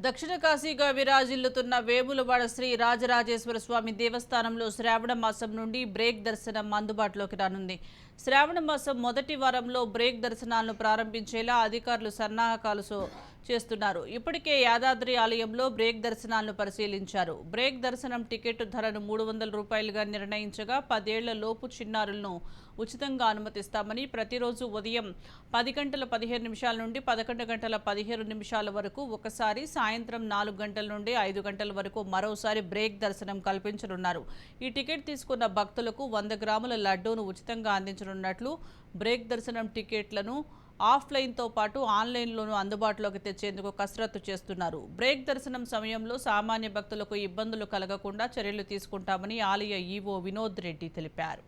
దక్షిణ కాశీగా విరాజిల్లుతున్న వేములవాడ శ్రీ రాజరాజేశ్వర స్వామి దేవస్థానంలో శ్రావణ మాసం నుండి బ్రేక్ దర్శనం అందుబాటులోకి రానుంది. శ్రావణ మాసం మొదటి వారంలో బ్రేక్ దర్శనాలను ప్రారంభించేలా అధికారులు సన్నాహకాలు చేస్తున్నారు. ఇప్పటికే యాదాద్రి ఆలయంలో బ్రేక్ దర్శనాలను పరిశీలించారు. బ్రేక్ దర్శనం టికెట్ ధరను మూడు వందల రూపాయలుగా నిర్ణయించగా పదేళ్ళ లోపు చిన్నారులను ఉచితంగా అనుమతిస్తామని ప్రతిరోజు ఉదయం పది గంటల పదిహేను నిమిషాల నుండి పదకొండు గంటల పదిహేను నిమిషాల వరకు ఒకసారి సాయంత్రం నాలుగు గంటల నుండి ఐదు గంటల వరకు మరోసారి బ్రేక్ దర్శనం కల్పించనున్నారు. ఈ టికెట్ తీసుకున్న భక్తులకు వంద గ్రాముల లడ్డూను ఉచితంగా అందించనున్నట్లు బ్రేక్ దర్శనం టికెట్లను ఆఫ్లైన్తో పాటు ఆన్లైన్లోనూ అందుబాటులోకి తెచ్చేందుకు కసరత్తు చేస్తున్నారు. బ్రేక్ దర్శనం సమయంలో సామాన్య భక్తులకు ఇబ్బందులు కలగకుండా చర్యలు తీసుకుంటామని ఆలయ ఈవో వినోద్ రెడ్డి తెలిపారు.